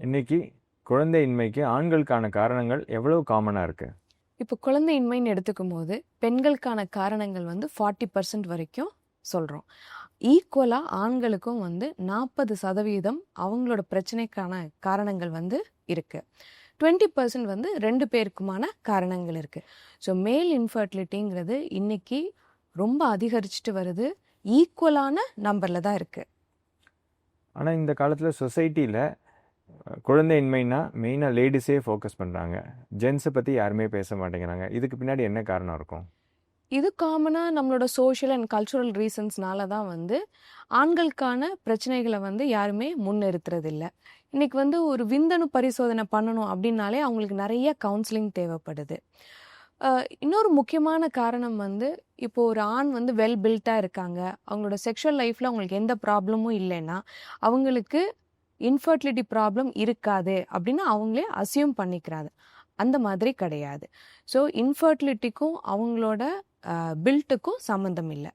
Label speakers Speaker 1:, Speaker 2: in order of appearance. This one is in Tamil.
Speaker 1: இன்னைக்கு குழந்தையின்மைக்கு ஆண்களுக்கான காரணங்கள் எவ்வளவு காமனாக இருக்கு?
Speaker 2: இப்போ குழந்தையின்மைன்னு எடுத்துக்கும் போது பெண்களுக்கான காரணங்கள் வந்து ஃபார்ட்டி பர்சன்ட் வரைக்கும் சொல்கிறோம் ஈக்குவலாக ஆண்களுக்கும் வந்து நாற்பது சதவீதம் அவங்களோட பிரச்சனைக்கான காரணங்கள் வந்து இருக்குது டுவெண்ட்டி பர்சன்ட் வந்து ரெண்டு பேருக்குமான காரணங்கள் இருக்குது ஸோ மேல் இன்ஃபர்டிலிட்டிங்கிறது இன்னைக்கு ரொம்ப அதிகரிச்சுட்டு வருது. ஈக்குவலான நம்பரில் தான் இருக்குது
Speaker 1: ஆனால் இந்த காலத்தில் சொசைட்டியில் குழந்தையின்மைனா மெயினாக லேடிஸே ஃபோக்கஸ் பண்ணுறாங்க ஜென்ஸை பற்றி யாருமே பேச மாட்டேங்கிறாங்க. இதுக்கு பின்னாடி என்ன காரணம் இருக்கும்?
Speaker 2: இது காமனாக நம்மளோட சோஷியல் அண்ட் கல்ச்சுரல் ரீசன்ஸ்னால தான் வந்து ஆண்களுக்கான பிரச்சனைகளை வந்து யாருமே முன்னிறுத்துறதில்ல. இன்றைக்கி வந்து ஒரு விந்தணு பரிசோதனை பண்ணணும் அப்படின்னாலே அவங்களுக்கு நிறைய கவுன்சிலிங் தேவைப்படுது. இன்னொரு முக்கியமான காரணம் வந்து இப்போ ஒரு ஆண் வந்து வெல் பில்ட்டாக இருக்காங்க. அவங்களோட செக்ஷுவல் லைஃப்பில் அவங்களுக்கு எந்த ப்ராப்ளமும் இல்லைன்னா அவங்களுக்கு இன்ஃபர்டிலிட்டி ப்ராப்ளம் இருக்காது அப்படின்னு அவங்களே அசியூம் பண்ணிக்கிறாங்க. அந்த மாதிரி கிடையாது. ஸோ இன்ஃபர்டிலிட்டிக்கும் அவங்களோட பில்ட்டுக்கும் சம்மந்தம் இல்லை.